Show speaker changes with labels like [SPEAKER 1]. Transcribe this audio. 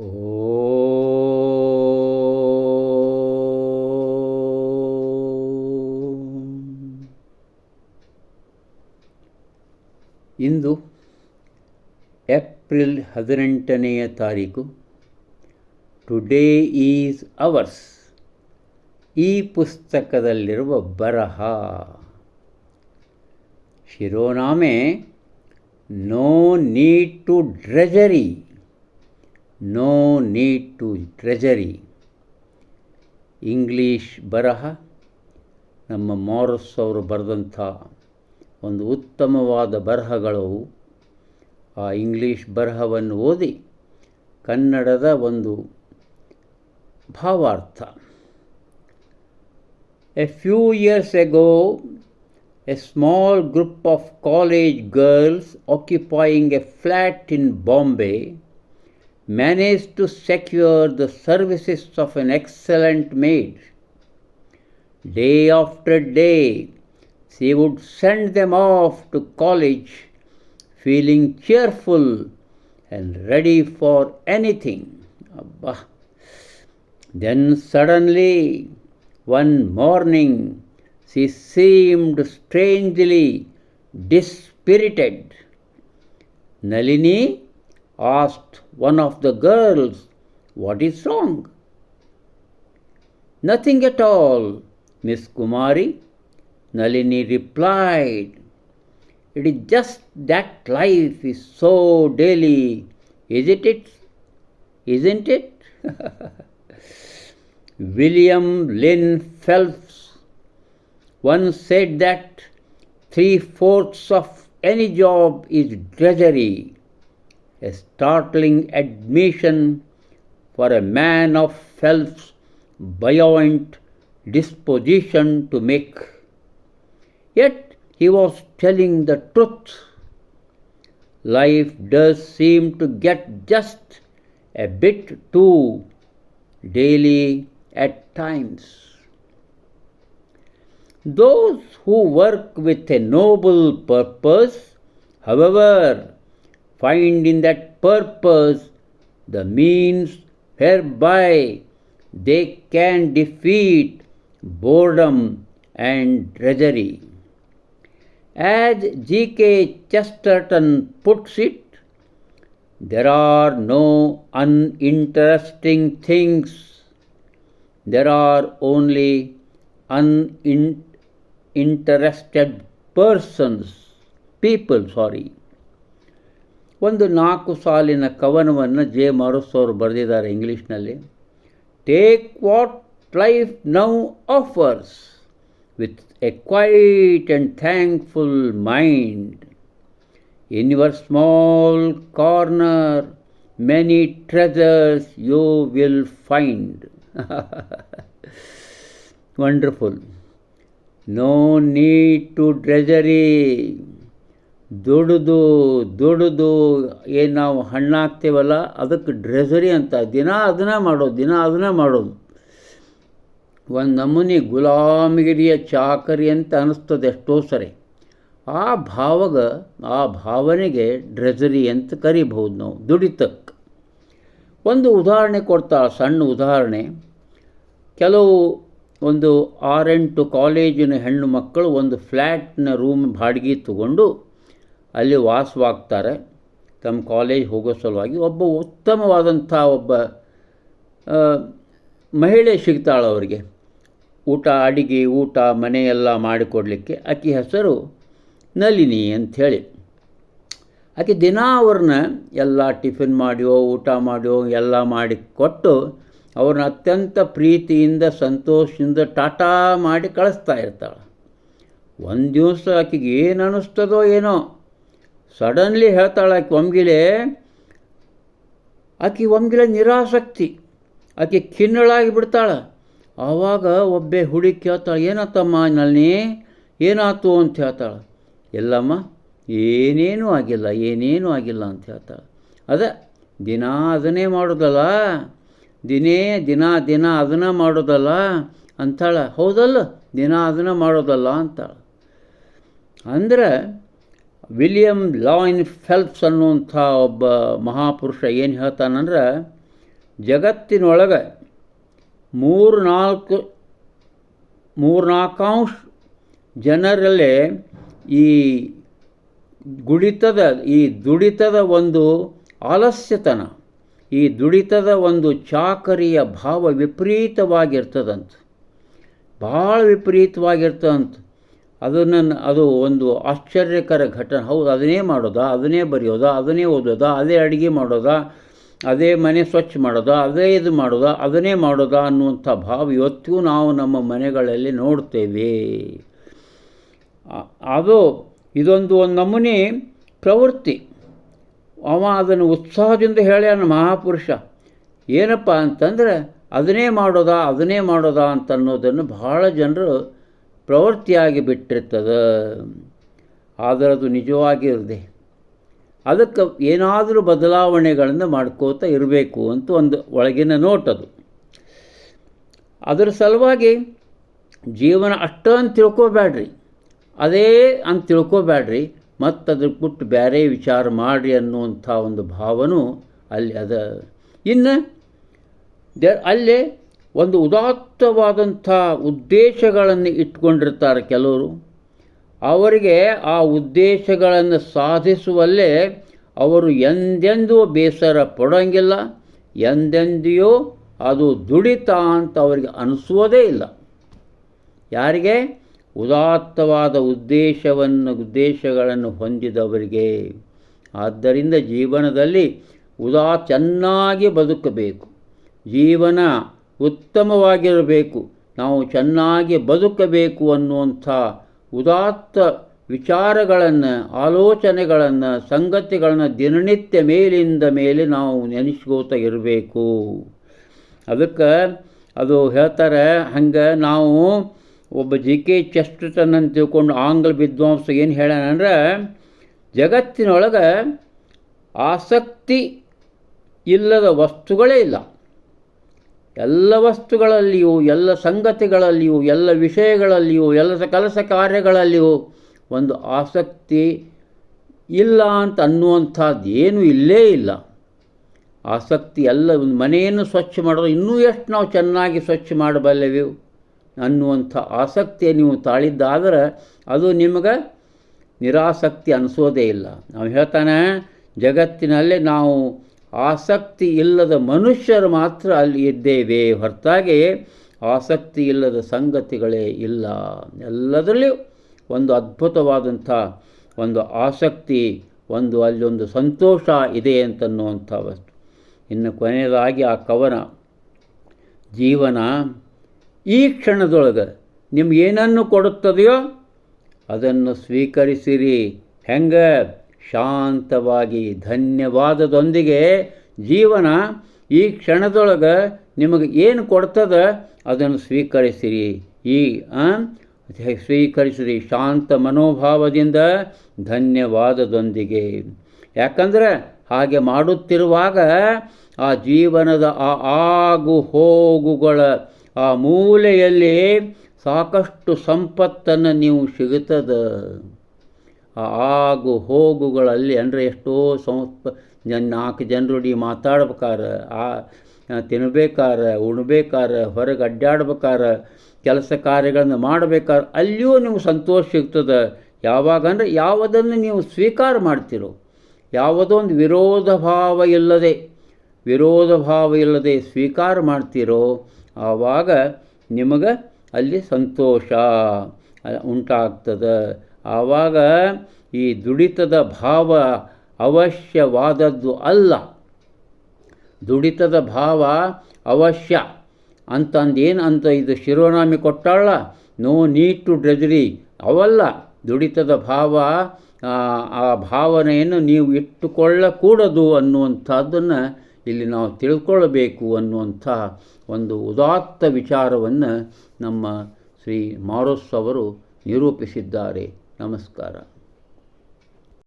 [SPEAKER 1] ಇಂದು April ಹದಿನೆಂಟನೆಯ ತಾರೀಕು. Today is ours ಈ ಪುಸ್ತಕದಲ್ಲಿರುವ ಬರಹ. ಶಿರೋನಾಮೆ no need to treasury no need to treasury. English ಬರಹ, ನಮ್ಮ ಮಾರಸ್ ಅವರು ಬರೆದಂಥ ಒಂದು ಉತ್ತಮವಾದ ಬರಹಗಳು, ಆ ಇಂಗ್ಲೀಷ್ ಬರಹವನ್ನು ಓದಿ ಕನ್ನಡದ ಒಂದು ಭಾವಾರ್ಥ. A few years ago a small group of college girls occupying a flat in Bombay managed to secure the services of an excellent maid. Day after day, she would send them off to college feeling cheerful and ready for anything. Abba. Then suddenly, one morning, she seemed strangely dispirited. Nalini asked one of the girls, What is wrong? Nothing at all, Miss Kumari. Nalini replied, It is just that life is so daily, isn't it? Isn't it? William Lynn Phelps once said that three fourths of any job is drudgery a startling admission for a man of Phelps' buoyant disposition to make. Yet he was telling the truth. Life does seem to get just a bit too daily at times. Those who work with a noble purpose, however, find in that purpose the means whereby they can defeat boredom and drudgery. As G.K. Chesterton puts it, there are no uninteresting things, there are only uninterested persons, people, sorry. ಒಂದು ನಾಲ್ಕು ಸಾಲಿನ ಕವನವನ್ನು J. ಮಾರುಸ್ ಅವರು ಬರೆದಿದ್ದಾರೆ ಇಂಗ್ಲೀಷ್ನಲ್ಲಿ. Take what life now offers with a quiet and thankful mind in your small corner many treasures you will find wonderful no need to treasury ದುಡಿದು ದುಡಿದು, ಏನು ನಾವು ಹಣ್ಣು ಹಾಕ್ತೇವಲ್ಲ, ಅದಕ್ಕೆ ಡ್ರೆಸರಿ ಅಂತ, ದಿನ ಅದನ್ನ ಮಾಡೋದು, ದಿನ ಅದನ್ನ ಮಾಡೋದು. ಒಂದು ನಮೂನಿ ಗುಲಾಮಗಿರಿಯ ಚಾಕರಿ ಅಂತ ಅನ್ನಿಸ್ತದೆ ಎಷ್ಟೋ ಸರಿ. ಆ ಭಾವಗ, ಆ ಭಾವನೆಗೆ ಡ್ರೆಸರಿ ಅಂತ ಕರಿಬಹುದು ನಾವು ದುಡಿತಕ್ಕೆ ಒಂದು ಉದಾಹರಣೆ ಕೊಡ್ತಾ ಸಣ್ಣ ಉದಾಹರಣೆ. ಕೆಲವು ಒಂದು ಆರೆಂಟು ಕಾಲೇಜಿನ ಹೆಣ್ಣು ಮಕ್ಕಳು ಒಂದು ಫ್ಲ್ಯಾಟ್ನ ರೂಮ್ ಬಾಡಿಗೆ ತಗೊಂಡು ಅಲ್ಲಿ ವಾಸವಾಗ್ತಾರೆ. ತಮ್ಮ ಕಾಲೇಜ್ ಹೋಗೋ ಸಲುವಾಗಿ ಒಬ್ಬ ಉತ್ತಮವಾದಂಥ ಒಬ್ಬ ಮಹಿಳೆ ಸಿಗ್ತಾಳೆ ಅವರಿಗೆ. ಊಟ, ಅಡಿಗೆ, ಊಟ ಮನೆಯೆಲ್ಲ ಮಾಡಿಕೊಡಲಿಕ್ಕೆ ಆಕೆ ಹೆಸರು ನಲಿನಿ ಅಂಥೇಳಿ. ಆಕೆ ದಿನ ಅವ್ರನ್ನ ಎಲ್ಲ ಟಿಫಿನ್ ಮಾಡಿಯೋ, ಊಟ ಮಾಡಿಯೋ, ಎಲ್ಲ ಮಾಡಿ ಕೊಟ್ಟು ಅವ್ರನ್ನ ಅತ್ಯಂತ ಪ್ರೀತಿಯಿಂದ, ಸಂತೋಷದಿಂದ ಟಾಟಾ ಮಾಡಿ ಕಳಿಸ್ತಾ ಇರ್ತಾಳೆ. ಒಂದು ದಿವಸ ಆಕೆಗೆ ಏನು ಅನ್ನಿಸ್ತದೋ ಏನೋ. ಸಡನ್ಲಿ ಹೇಳ್ತಾಳೆ ಆಕೆ ಒಮ್ಗಿಲೆ ಆಕೆ ಒಮ್ಗಿಲೆ ನಿರಾಸಕ್ತಿ. ಆಕೆ ಖಿನ್ನಳಾಗಿ ಬಿಡ್ತಾಳೆ. ಆವಾಗ ಒಬ್ಬೆ ಹುಡುಗಿ ಕೇಳ್ತಾಳೆ, ಏನತ್ತಮ್ಮ ನಲ್ಲಿ ಏನಾಯ್ತು? ಅಂತ ಹೇಳ್ತಾಳೆ. ಎಲ್ಲಮ್ಮ, ಏನೇನೂ ಆಗಿಲ್ಲ ಏನೇನೂ ಆಗಿಲ್ಲ, ಅಂತ ಹೇಳ್ತಾಳೆ. ಅದ ದಿನ ಅದನ್ನೇ ಮಾಡೋದಲ್ಲ? ದಿನೇ ದಿನ ದಿನ ಅದನ್ನ ಮಾಡೋದಲ್ಲ? ಅಂತಾಳೆ. ಹೌದಲ್ಲ, ದಿನ ಅದನ್ನ ಮಾಡೋದಲ್ಲ, ಅಂತಾಳೆ. ಅಂದರೆ ವಿಲಿಯಂ ಲಾಯಿನ್ ಫೆಲ್ಪ್ಸ್ ಅನ್ನುವಂಥ ಒಬ್ಬ ಮಹಾಪುರುಷ ಏನು ಹೇಳ್ತಾನಂದ್ರೆ ಜಗತ್ತಿನೊಳಗೆ ಮೂರು ನಾಲ್ಕು ಮೂರ್ನಾಲ್ಕಾಂಶ ಜನರಲ್ಲೇ ಈ ಗುಡಿತದ, ಈ ದುಡಿತದ ಒಂದು ಆಲಸ್ಯತನ, ಈ ದುಡಿತದ ಒಂದು ಚಾಕರಿಯ ಭಾವ ವಿಪರೀತವಾಗಿರ್ತದಂತ, ಭಾಳ ವಿಪರೀತವಾಗಿರ್ತದಂತ. ಅದನ್ನು ಅದು ಒಂದು ಆಶ್ಚರ್ಯಕರ ಘಟನೆ. ಹೌದು, ಅದನ್ನೇ ಮಾಡೋದಾ, ಅದನ್ನೇ ಬರೆಯೋದಾ, ಅದನ್ನೇ ಓದೋದಾ, ಅದೇ ಅಡುಗೆ ಮಾಡೋದಾ, ಅದೇ ಮನೆ ಸ್ವಚ್ಛ ಮಾಡೋದಾ, ಅದೇ ಇದು ಮಾಡೋದಾ, ಅದನ್ನೇ ಮಾಡೋದಾ ಅನ್ನುವಂಥ ಭಾವ ಇವತ್ತಿಗೂ ನಾವು ನಮ್ಮ ಮನೆಗಳಲ್ಲಿ ನೋಡ್ತೇವೆ. ಅದು ಇದೊಂದು ಒಂದು ನಮೂನೆ ಪ್ರವೃತ್ತಿ. ಅವ ಅದನ್ನು ಉತ್ಸಾಹದಿಂದ ಹೇಳ್ಯಾನ ಮಹಾಪುರುಷ. ಏನಪ್ಪ ಅಂತಂದರೆ, ಅದನ್ನೇ ಮಾಡೋದಾ ಅದನ್ನೇ ಮಾಡೋದಾ ಅಂತ ಅನ್ನೋದನ್ನು ಬಹಳ ಜನರು ಪ್ರವೃತ್ತಿಯಾಗಿ ಬಿಟ್ಟಿರ್ತದ ಆದರೆ ಅದು ನಿಜವಾಗಿ ಇರದೆ. ಅದಕ್ಕೆ ಏನಾದರೂ ಬದಲಾವಣೆಗಳನ್ನು ಮಾಡ್ಕೋತಾ ಇರಬೇಕು ಅಂತ ಒಂದು ಒಳಗಿನ ನೋಟದು. ಅದರ ಸಲುವಾಗಿ ಜೀವನ ಅಷ್ಟ ಅಂತ ತಿಳ್ಕೊಬೇಡ್ರಿ ಅದೇ ಅಂತ ತಿಳ್ಕೊಬೇಡ್ರಿ ಮತ್ತು ಅದಕ್ಕೆ ಬಿಟ್ಟು ಬೇರೆ ವಿಚಾರ ಮಾಡಿರಿ ಅನ್ನುವಂಥ ಒಂದು ಭಾವನೂ ಅಲ್ಲಿ ಅದ. ಇನ್ನು ದ ಅಲ್ಲೇ ಒಂದು ಉದಾತ್ತವಾದಂಥ ಉದ್ದೇಶಗಳನ್ನು ಇಟ್ಕೊಂಡಿರ್ತಾರೆ ಕೆಲವರು. ಅವರಿಗೆ ಆ ಉದ್ದೇಶಗಳನ್ನು ಸಾಧಿಸುವಲ್ಲೇ ಅವರು ಎಂದೆಂದೂ ಬೇಸರ ಪಡೋಂಗಿಲ್ಲ. ಎಂದೆಂದಿಯೋ ಅದು ದುಡಿತ ಅಂತ ಅವರಿಗೆ ಅನಿಸುವುದೇ ಇಲ್ಲ. ಯಾರಿಗೆ? ಉದಾತ್ತವಾದ ಉದ್ದೇಶವನ್ನು, ಉದ್ದೇಶಗಳನ್ನು ಹೊಂದಿದವರಿಗೆ. ಆದ್ದರಿಂದ ಜೀವನದಲ್ಲಿ ಉದಾ, ಚೆನ್ನಾಗಿ ಬದುಕಬೇಕು. ಜೀವನ ಉತ್ತಮವಾಗಿರಬೇಕು. ನಾವು ಚೆನ್ನಾಗಿ ಬದುಕಬೇಕು ಅನ್ನುವಂಥ ಉದಾತ್ತ ವಿಚಾರಗಳನ್ನು, ಆಲೋಚನೆಗಳನ್ನು, ಸಂಗತಿಗಳನ್ನು ದಿನನಿತ್ಯ ಮೇಲಿಂದ ಮೇಲೆ ನಾವು ನೆನೆಸ್ಕೋತ ಇರಬೇಕು. ಅದಕ್ಕೆ ಅದು ಹೇಳ್ತಾರೆ, ಹಂಗೆ ನಾವು ಒಬ್ಬ ಜಿ. ಕೆ. ಚೆಸ್ಟನ್ ಅಂತ ತಿಳ್ಕೊಂಡು ಆಂಗ್ಲ ವಿದ್ವಾಂಸ ಏನು ಹೇಳ್ಯಾನಂದ್ರೆ ಜಗತ್ತಿನೊಳಗೆ ಆಸಕ್ತಿ ಇಲ್ಲದ ವಸ್ತುಗಳೇ ಇಲ್ಲ. ಎಲ್ಲ ವಸ್ತುಗಳಲ್ಲಿಯೂ, ಎಲ್ಲ ಸಂಗತಿಗಳಲ್ಲಿಯೂ, ಎಲ್ಲ ವಿಷಯಗಳಲ್ಲಿಯೂ, ಎಲ್ಲ ಕೆಲಸ ಕಾರ್ಯಗಳಲ್ಲಿಯೂ ಒಂದು ಆಸಕ್ತಿ ಇಲ್ಲ ಅಂತ ಅನ್ನುವಂಥದ್ದು ಏನೂ ಇಲ್ಲೇ ಇಲ್ಲ. ಆಸಕ್ತಿ ಎಲ್ಲ ಒಂದು ಮನೆಯನ್ನು ಸ್ವಚ್ಛ ಮಾಡೋದು ಇನ್ನೂ ಎಷ್ಟು ನಾವು ಚೆನ್ನಾಗಿ ಸ್ವಚ್ಛ ಮಾಡಬಲ್ಲೆವು ಅನ್ನುವಂಥ ಆಸಕ್ತಿ ನೀವು ತಾಳಿದ್ದಾದರೆ ಅದು ನಿಮಗೆ ನಿರಾಸಕ್ತಿ ಅನಿಸೋದೇ ಇಲ್ಲ. ನಾವು ಹೇಳ್ತಾನೆ, ಜಗತ್ತಿನಲ್ಲಿ ನಾವು ಆಸಕ್ತಿ ಇಲ್ಲದ ಮನುಷ್ಯರು ಮಾತ್ರ ಅಲ್ಲಿ ಇದ್ದೇವೆ. ಹೊರತಾಗಿ ಆಸಕ್ತಿ ಇಲ್ಲದ ಸಂಗತಿಗಳೇ ಇಲ್ಲ. ಎಲ್ಲದರಲ್ಲಿಯೂ ಒಂದು ಅದ್ಭುತವಾದಂಥ ಒಂದು ಆಸಕ್ತಿ, ಒಂದು ಅಲ್ಲಿ ಒಂದು ಸಂತೋಷ ಇದೆ ಅಂತನ್ನುವಂಥ ವಸ್ತು ಇನ್ನು ಕೊನೆಯದಾಗಿ ಆ ಕವನ. ಜೀವನ ಈ ಕ್ಷಣದೊಳಗೆ ನಿಮ್ಗೆ ಏನನ್ನು ಕೊಡುತ್ತದೆಯೋ ಅದನ್ನು ಸ್ವೀಕರಿಸಿರಿ. ಹೆಂಗೆ? ಶಾಂತವಾಗಿ ಧನ್ಯವಾದದೊಂದಿಗೆ ಜೀವನ ಈ ಕ್ಷಣದೊಳಗೆ ನಿಮಗೆ ಏನು ಕೊಡ್ತದ ಅದನ್ನು ಸ್ವೀಕರಿಸಿರಿ. ಈ ಸ್ವೀಕರಿಸಿರಿ ಶಾಂತ ಮನೋಭಾವದಿಂದ ಧನ್ಯವಾದದೊಂದಿಗೆ. ಯಾಕಂದರೆ ಹಾಗೆ ಮಾಡುತ್ತಿರುವಾಗ ಆ ಜೀವನದ ಆ ಆಗು ಹೋಗುಗಳ ಆ ಮೂಲೆಯಲ್ಲಿ ಸಾಕಷ್ಟು ಸಂಪತ್ತನ್ನು ನೀವು ಸಿಗುತ್ತದ. ಆಗು ಹೋಗುಗಳಲ್ಲಿ ಅಂದರೆ ಎಷ್ಟೋ ಸಂಪ ನಾಲ್ಕು ಜನರೊಡಿ ಮಾತಾಡ್ಬೇಕಾರೆ, ಆ ತಿನ್ಬೇಕಾರೆ, ಉಣ್ಬೇಕಾರೆ, ಹೊರಗೆ ಅಡ್ಡಾಡ್ಬೇಕಾರೆ, ಕೆಲಸ ಕಾರ್ಯಗಳನ್ನು ಮಾಡಬೇಕಾದ್ರೆ ಅಲ್ಲಿಯೂ ನಿಮ್ಗೆ ಸಂತೋಷ ಸಿಗ್ತದೆ. ಯಾವಾಗ ಅಂದರೆ ಯಾವುದನ್ನು ನೀವು ಸ್ವೀಕಾರ ಮಾಡ್ತಿರೋ ಯಾವುದೊಂದು ವಿರೋಧ ಭಾವ ಇಲ್ಲದೆ, ವಿರೋಧ ಭಾವ ಇಲ್ಲದೆ ಸ್ವೀಕಾರ ಮಾಡ್ತಿರೋ, ಆವಾಗ ನಿಮಗೆ ಅಲ್ಲಿ ಸಂತೋಷ ಉಂಟಾಗ್ತದೆ. ಆವಾಗ ಈ ದುಡಿತದ ಭಾವ ಅವಶ್ಯವಾದದ್ದು ಅಲ್ಲ. ದುಡಿತದ ಭಾವ ಅವಶ್ಯ. ಅಂತಂದೇನು ಅಂತ ಇದು ಶಿರೋನಾಮಿ ಕೊಟ್ಟಾಳ? No need to treasury. ಅವಲ್ಲ, ದುಡಿತದ ಭಾವ, ಆ ಭಾವನೆಯನ್ನು ನೀವು ಇಟ್ಟುಕೊಳ್ಳಕೂಡದು ಅನ್ನುವಂಥದ್ದನ್ನು ಇಲ್ಲಿ ನಾವು ತಿಳ್ಕೊಳ್ಬೇಕು ಅನ್ನುವಂಥ ಒಂದು ಉದಾತ್ತ ವಿಚಾರವನ್ನು ನಮ್ಮ ಶ್ರೀ ಮಾರೋಸ್ ಅವರು ನಿರೂಪಿಸಿದ್ದಾರೆ. ನಮಸ್ಕಾರ.